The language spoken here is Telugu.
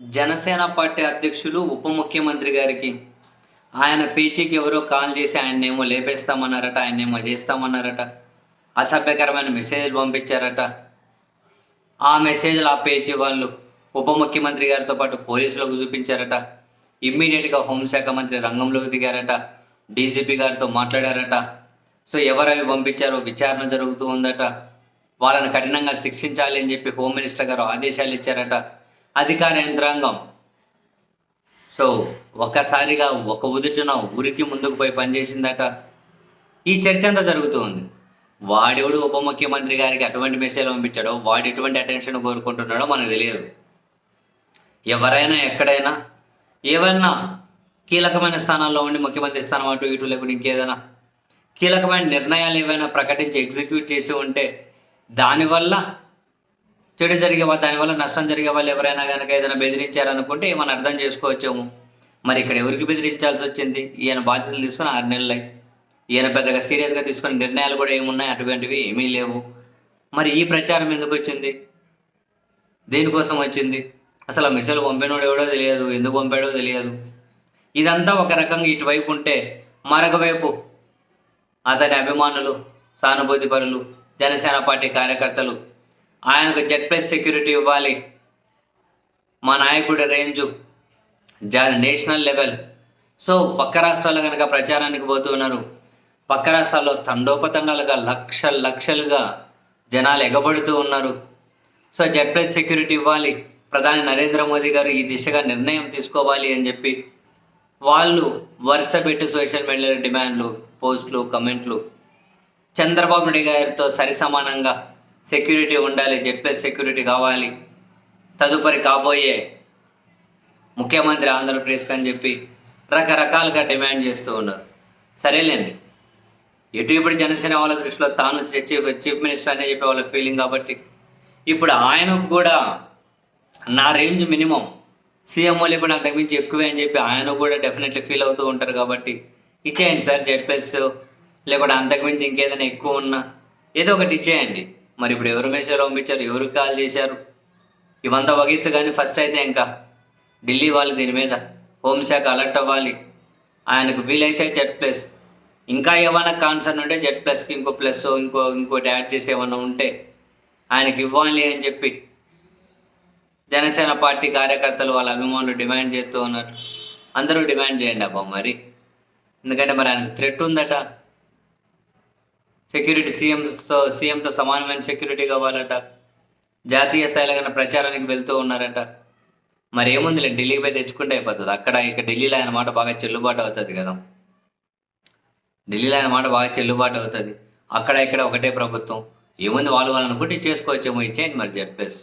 జనసేన పార్టీ అధ్యక్షులు ఉప ముఖ్యమంత్రి గారికి ఆయన పీచీకి ఎవరో కాల్ చేసి ఆయన్నేమో లేపేస్తామన్నారట ఆయన్నేమో చేస్తామన్నారట అసభ్యకరమైన మెసేజ్లు పంపించారట. ఆ మెసేజ్లు ఆ పేజీ వాళ్ళు ఉప ముఖ్యమంత్రి గారితో పాటు పోలీసులకు చూపించారట. ఇమ్మీడియట్గా హోంశాఖ మంత్రి రంగంలోకి దిగారట. డీజీపీ గారితో మాట్లాడారట. సో ఎవరవి పంపించారో విచారణ జరుగుతూ ఉందట. వాళ్ళని కఠినంగా శిక్షించాలి అని చెప్పి హోమ్ మినిస్టర్ గారు ఆదేశాలు ఇచ్చారట. అధికార యంత్రాంగం. సో ఒక్కసారిగా ఒక ఉదుటిన ఊరికి ముందుకు పోయి పనిచేసిందట ఈ చర్చ అంతా జరుగుతూ ఉంది. వాడెవడు ఉప ముఖ్యమంత్రి గారికి అటువంటి మెసేజ్ పంపించాడో వాడు ఎటువంటి అటెన్షన్ కోరుకుంటున్నాడో మనకు తెలియదు. ఎవరైనా ఎక్కడైనా ఏవైనా కీలకమైన స్థానాల్లో ఉండి ముఖ్యమంత్రి స్థానం అటు ఇటు లేకుండా ఇంకేదైనా కీలకమైన నిర్ణయాలు ఏవైనా ప్రకటించి ఎగ్జిక్యూట్ చేసి ఉంటే దానివల్ల చెడు జరిగే వా- దానివల్ల నష్టం జరిగే వాళ్ళు ఎవరైనా కనుక ఏదైనా బెదిరించారనుకుంటే మనం అర్థం చేసుకోవచ్చేమో. మరి ఇక్కడ ఎవరికి బెదిరించాల్సి వచ్చింది? ఈయన బాధ్యతలు తీసుకుని ఆరు నెలలై ఈయన పెద్దగా సీరియస్గా తీసుకుని నిర్ణయాలు కూడా ఏమున్నాయి? అటువంటివి ఏమీ లేవు. మరి ఈ ప్రచారం ఎందుకు వచ్చింది? దేనికోసం వచ్చింది? అసలు ఆ మెసేజ్ పంపినోడు ఎవడో తెలియదు ఎందుకు పంపాడో తెలియదు. ఇదంతా ఒక రకంగా ఇటువైపు ఉంటే మరొక వైపు అతని అభిమానులు సానుభూతి పరులు జనసేన పార్టీ కార్యకర్తలు ఆయనకు జెడ్ ప్లస్ సెక్యూరిటీ ఇవ్వాలి. మా నాయకుడి రేంజు జా నేషనల్ లెవెల్. సో పక్క రాష్ట్రాలు కనుక ప్రచారానికి పోతున్నారు పక్క రాష్ట్రాల్లో తండోపతండాలుగా లక్ష లక్షలుగా జనాలు ఎగబడుతూ ఉన్నారు. సో జెడ్ ప్లస్ సెక్యూరిటీ ఇవ్వాలి. ప్రధాని నరేంద్ర మోదీ గారు ఈ దిశగా నిర్ణయం తీసుకోవాలి అని చెప్పి వాళ్ళు వరుస పెట్టి సోషల్ మీడియాలో డిమాండ్లు పోస్టులు కమెంట్లు. చంద్రబాబు నాయుడు గారితో సరి సమానంగా సెక్యూరిటీ ఉండాలి జెడ్ ప్లస్ సెక్యూరిటీ కావాలి. తదుపరి కాబోయే ముఖ్యమంత్రి ఆంధ్రప్రదేశ్కి అని చెప్పి రకరకాలుగా డిమాండ్ చేస్తూ ఉన్నారు. సరేలేండి. ఎటు ఇప్పుడు జనసేన వాళ్ళ దృష్టిలో తాను చీఫ్ చీఫ్ మినిస్టర్ అనే చెప్పి వాళ్ళ ఫీలింగ్ కాబట్టి ఇప్పుడు ఆయనకు కూడా నా రేంజ్ మినిమం. సీఎం వాళ్ళు కూడా అంతకుమించి ఎక్కువే అని చెప్పి ఆయన కూడా డెఫినెట్లీ ఫీల్ అవుతూ ఉంటారు కాబట్టి ఇచ్చేయండి సార్ జెడ్ ప్లస్. లేకుంటే అంతకుమించి ఇంకేదైనా ఎక్కువ ఉన్నా ఏదో ఒకటి ఇచ్చేయండి. మరి ఇప్పుడు ఎవరు మెసేజ్ పంపించారు? ఎవరు కాల్ చేశారు? ఇవంతా వగిత్తు కానీ ఫస్ట్ అయితే ఇంకా ఢిల్లీ వాళ్ళు దీని మీద హోంశాఖ అలర్ట్ అవ్వాలి. ఆయనకు వీలైతే జెడ్ ప్లస్ ఇంకా ఏమైనా కాన్సర్న్ ఉంటే జెడ్ ప్లస్కి ఇంకో ప్లస్ ఇంకో ఇంకోటి యాడ్ చేసి ఏమైనా ఉంటే ఆయనకి ఇవ్వాలి అని చెప్పి జనసేన పార్టీ కార్యకర్తలు వాళ్ళ అభిమానులు డిమాండ్ చేస్తూ ఉన్నారు. అందరూ డిమాండ్ చేయండి అబ్బా మరి. ఎందుకంటే మరి ఆయనకు థ్రెట్ ఉందట. సెక్యూరిటీ సీఎంతో సీఎంతో సమానమైన సెక్యూరిటీ కావాలట. జాతీయ స్థాయిలో కన్నా ప్రచారానికి వెళ్తూ ఉన్నారట. మరి ఏముందిలే ఢిల్లీకి పోయి తెచ్చుకుంటే అయిపోతుంది. అక్కడ ఇక్కడ ఢిల్లీలో ఆయన మాట బాగా చెల్లుబాటు అవుతుంది కదా. ఢిల్లీలో ఆయన మాట బాగా చెల్లుబాటు అవుతుంది. అక్కడ ఇక్కడ ఒకటే ప్రభుత్వం. ఏముంది వాళ్ళు వాళ్ళు అనుకుంటే చేసుకోవచ్చేమో ఇచ్చేయండి మరి చెప్పేసి